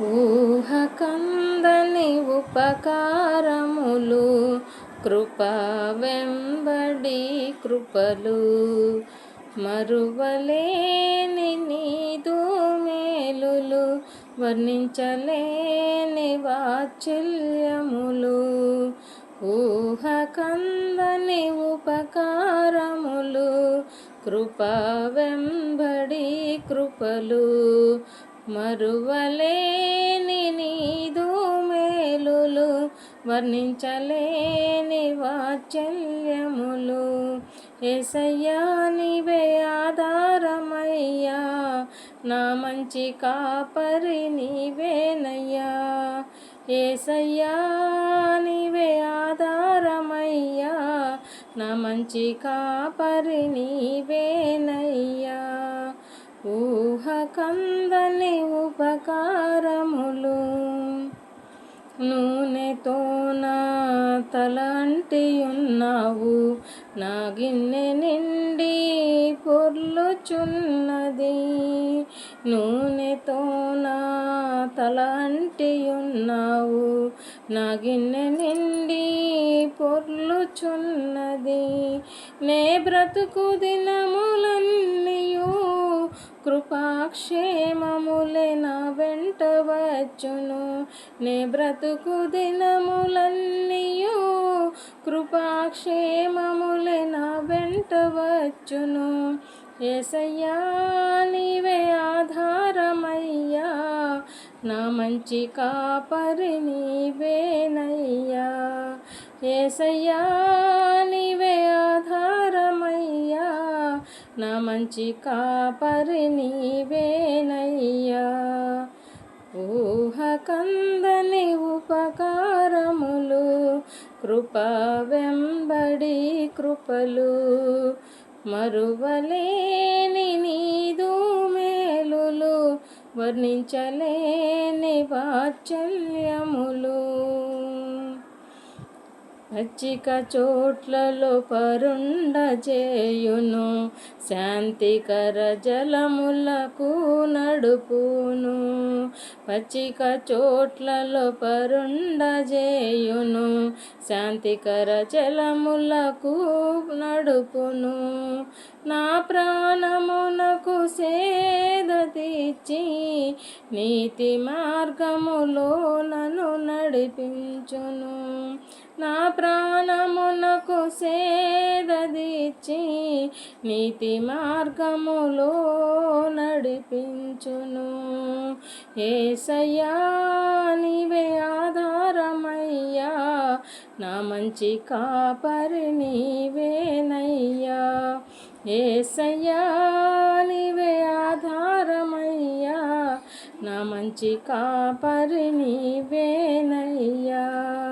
ఊహకందని ఉపకారములు కృప వెంబడి కృపలు మరువలేని నీదు మేలులు వర్ణించలేని వాత్సల్యములు. ఊహకందని ఉపకారములు కృప వెంబడి కృపలు మరువలేని నీదు మేలులు వర్ణించలేని వాత్సల్యములు. ఏసయ్యా నీవే ఆధారమయ్యా నా మంచి కాపరి నీవేనయ్యా. ఏసయ్యా నీవే ఆధారమయ్యా నా మంచి కాపరి నీవేనయ్యా. ఊహకందని ఉపకారములు. నూనెతో నా తల నా గిన్నె నిండి పొర్లుచున్నది. నూనెతో నా తల నా గిన్నె నిండి పొర్లుచున్నది. నే బ్రతుకు దినములన్నీయూ కృపాక్షేమములే నా వెంట వచ్చును. నే బ్రతుకు దినములన్నీయు కృపాక్షేమములే నా వెంట వచ్చును. ఏసయ్యా నీవే ఆధారమయ్యా. నా మంచి కాపరి నీవేనయ్యా. ఏసయ్యా నీవే ఆధార నా మంచి కాపరి నీవేనయ్యా. ఊహకందని ఉపకారములు కృప వెంబడి కృపలు మరువలేని నీదు మేలులు వర్ణించలేని వాత్సల్యములు. పచ్చిక చోట్లలో పరుండ చేయును శాంతికర జలములకు నడుపును. పచ్చిక చోట్లలో పరుండ చేయును శాంతికర జలములకు నడుపును. నా ప్రాణమునకు సేద తీర్చి నీతి మార్గములో నన్ను నడిపించును. నా ప్రాణమునకు సేదీచి నీతి మార్గములో నడిపించును. ఏసయ్యా నీవే ఆధారమయ్యా. నా మంచి కాపరి నీవేనయ్యా. ఏసయ్యా నీవే ఆధారమయ్యా. నా మంచి కాపరి నీవేనయ్యా.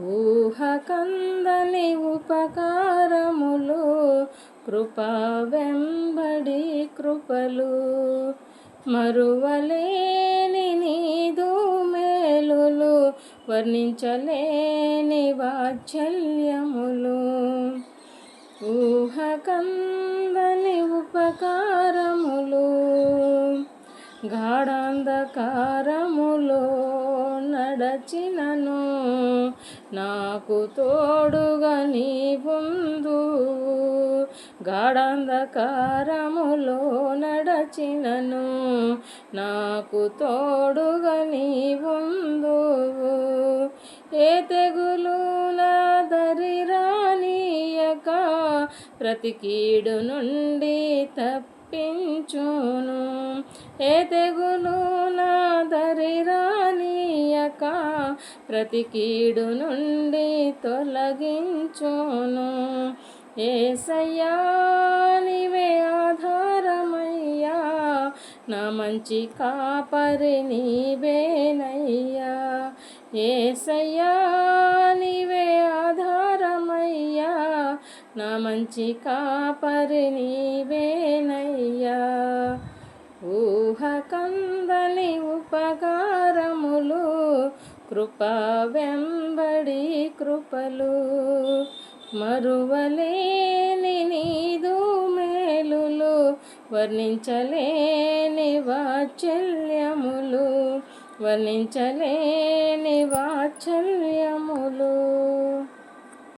ఊహ కందని ఉపకారములు కృప వెంబడి కృపలు మరువలేని నీదు మేలులు వర్ణించలేని వాత్సల్యములు. ఊహకందని ఉపకారములు గాఢాంధకారములో నడచినను. నాకు తోడుగా నీవుందు. గాఢంధకారములో నడచినను. నాకు తోడుగా నీవుందు. ఏ తెగులు నా దరి రానీయక. ప్రతి కీడు నుండి తప్పించును. ఏ తెగులు నా దరి రానియక ప్రతి కీడు నుండి తొలగించును. ఏసయ్యా నీవే ఆధారమయ్యా నా మంచి కాపరి నీవేనయ్యా. ఏసయ్యా నీవే ఆధారమయ్యా నా మంచి కాపరి నీవేనయ్యా. ఊహకందని ఉపకారములు కృప వెంబడి కృపలు మరువలేని నీదు మేలులు వర్ణించలేని వాత్సల్యములు వర్ణించలేని వాత్సల్యములు.